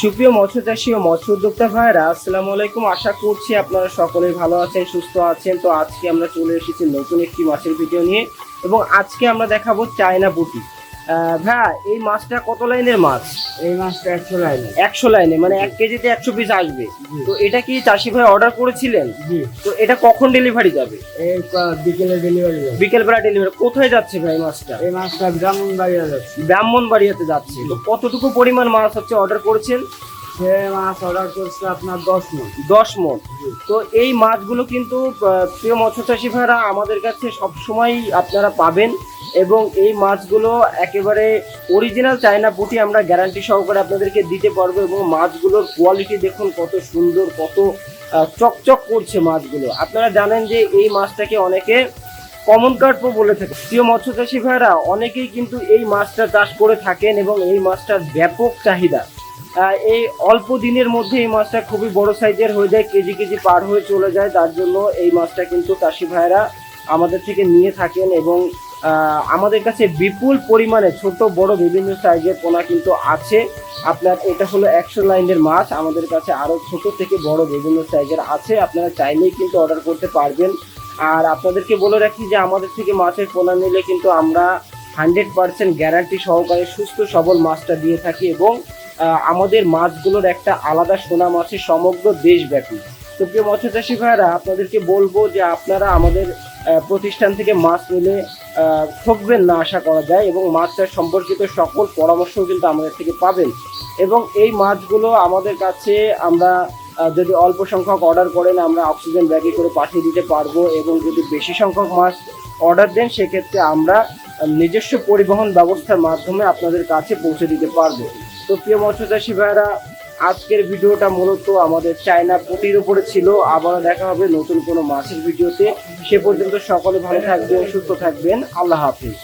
সুপ্রিয় মৎস্য চাষী ও মৎস্য উদ্যোক্তা ভাইরা আসসালামু আলাইকুম। আশা করছি আপনারা সকলেই ভালো আছেন, সুস্থ আছেন। তো আজকে আমরা চলে এসেছি নতুন একটি মাছের ভিডিও নিয়ে এবং আজকে আমরা দেখাবো চায়না বুটি। ভাইয়া এই মাছটা কত লাইনের মাছ? এই মাছটা একশো লাইনে একশো লাইনে মানে এক কেজিতে একশো পিস আসবে। তো এটা কি চাষি ভাই অর্ডার করেছিলেন? তো এটা কখন ডেলিভারি যাবে? এই বিকেলে ডেলিভারি যাবে। বিকেলবেলা ডেলিভারি কোথায় যাচ্ছে ভাই মাছটা? এই মাছটা ব্রাহ্মণবাড়িয়া যাচ্ছে। ব্রাহ্মণবাড়িয়াতে যাচ্ছে। তো কতটুকু পরিমাণ মাছ হচ্ছে অর্ডার করেছেন? সে মাছ অর্ডার করছে আপনার দশ মন। দশ মন। তো এই মাছগুলো কিন্তু প্রিয় মৎস্য চাষি ভাইরা আমাদের কাছে সবসময় আপনারা পাবেন। এবং এই মাছগুলো একেবারে অরিজিনাল চায়না পুঁটি আমরা গ্যারান্টি সহকারে আপনাদেরকে দিতে পারব এবং মাছগুলোর কোয়ালিটি দেখুন কত সুন্দর, কত চকচক করছে মাছগুলো। আপনারা জানেন যে এই মাছটাকে অনেকে কমন কার্পও বলে থাকে। প্রিয় মৎস্য চাষী ভাইরা অনেকেই কিন্তু এই মাছটা চাষ করে থাকেন এবং এই মাছটার ব্যাপক চাহিদা। এই অল্প দিনের মধ্যে এই মাছটা খুবই বড় সাইজের হয়ে যায়, কেজি কেজি পার হয়ে চলে যায়। তার জন্য এই মাছটা কিন্তু চাষি ভাইরা আমাদের থেকে নিয়ে থাকেন এবং আমাদের কাছে বিপুল পরিমাণে ছোট, বড়, বিভিন্ন সাইজের পোনা কিন্তু আছে। আপনার এটা হলো একশো লাইনের মাছ, আমাদের কাছে আরও ছোট থেকে বড় বিভিন্ন সাইজের আছে। আপনারা চাইলেই কিন্তু অর্ডার করতে পারবেন। আর আপনাদেরকে বলে রাখি যে, আমাদের থেকে মাছের পোনা নিলে কিন্তু আমরা হান্ড্রেড পার্সেন্ট গ্যারান্টি সহকারে সুস্থ, সবল মাছটা দিয়ে থাকি এবং আমাদের মাছগুলোর একটা আলাদা সোনা মাছের সমগ্র দেশব্যাপী। তো প্রিয় মৎস্য চাষী ভাইরা আপনাদেরকে বলব যে, আপনারা আমাদের প্রতিষ্ঠান থেকে মাছ নিলে ঠকবেন না আশা করা যায় এবং মাছ চাষ সম্পর্কিত সকল পরামর্শও কিন্তু আমাদের থেকে পাবেন। এবং এই মাছগুলো আমাদের কাছে আমরা যদি অল্প সংখ্যক অর্ডার করেন, আমরা অক্সিজেন ব্যাগে করে পাঠিয়ে দিতে পারব এবং যদি বেশি সংখ্যক মাছ অর্ডার দেন, সেক্ষেত্রে আমরা নিজস্ব পরিবহন ব্যবস্থার মাধ্যমে আপনাদের কাছে পৌঁছে দিতে পারব। তো প্রিয় মৎস্য চাষী ভাইরা আজকের ভিডিওটা মূলত আমাদের চায়না পুটির উপরে ছিল। আবারও দেখা হবে নতুন কোনো মাছের ভিডিওতে। সে পর্যন্ত সকলে ভালো থাকবেন, সুস্থ থাকবেন। আল্লাহ হাফিজ।